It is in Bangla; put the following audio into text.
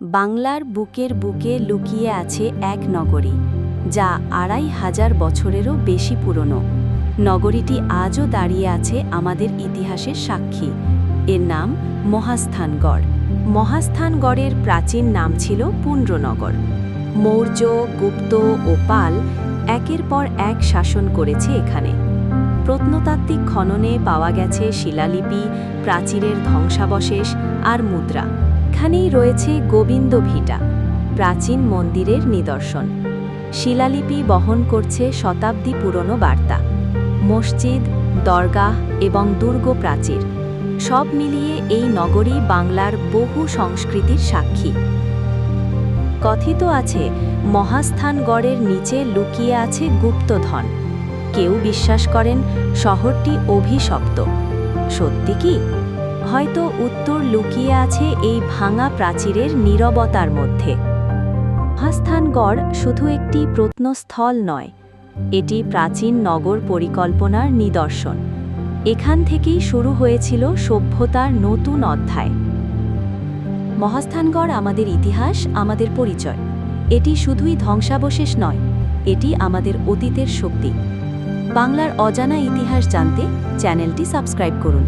বাংলার বুকের বুকে লুকিয়ে আছে এক নগরী, যা আড়াই হাজার বছরেরও বেশি পুরনো। নগরীটি আজও দাঁড়িয়ে আছে আমাদের ইতিহাসের সাক্ষী। এর নাম মহাস্থানগড়। মহাস্থানগড়ের প্রাচীন নাম ছিল পুণ্ড্রনগর মৌর্য, গুপ্ত ও পাল একের পর এক শাসন করেছে এখানে। প্রত্নতাত্ত্বিক খননে পাওয়া গেছে শিলালিপি, প্রাচীরের ধ্বংসাবশেষ আর মুদ্রা। এখানেই রয়েছে গোবিন্দ ভিটা, প্রাচীন মন্দিরের নিদর্শন। শিলালিপি বহন করছে শতাব্দী পুরনো বার্তা। মসজিদ, দরগাহ এবং দুর্গ প্রাচীর, সব মিলিয়ে এই নগরী বাংলার বহু সংস্কৃতির সাক্ষী। কথিত আছে, মহাস্থানগড়ের নিচে লুকিয়ে আছে গুপ্তধন। কেউ বিশ্বাস করেন, শহরটি অভিশপ্ত। সত্যি কি? হয়তো উত্তর লুকিয়ে আছে এই ভাঙা প্রাচীরের নীরবতার মধ্যে। মহাস্থানগড় শুধু একটি প্রত্নস্থল নয়, এটি প্রাচীন নগর পরিকল্পনার নিদর্শন। এখান থেকেই শুরু হয়েছিল সভ্যতার নতুন অধ্যায়। মহাস্থানগড় আমাদের ইতিহাস, আমাদের পরিচয়। এটি শুধুই ধ্বংসাবশেষ নয়, এটি আমাদের অতীতের শক্তি। বাংলার অজানা ইতিহাস জানতে চ্যানেলটি সাবস্ক্রাইব করুন।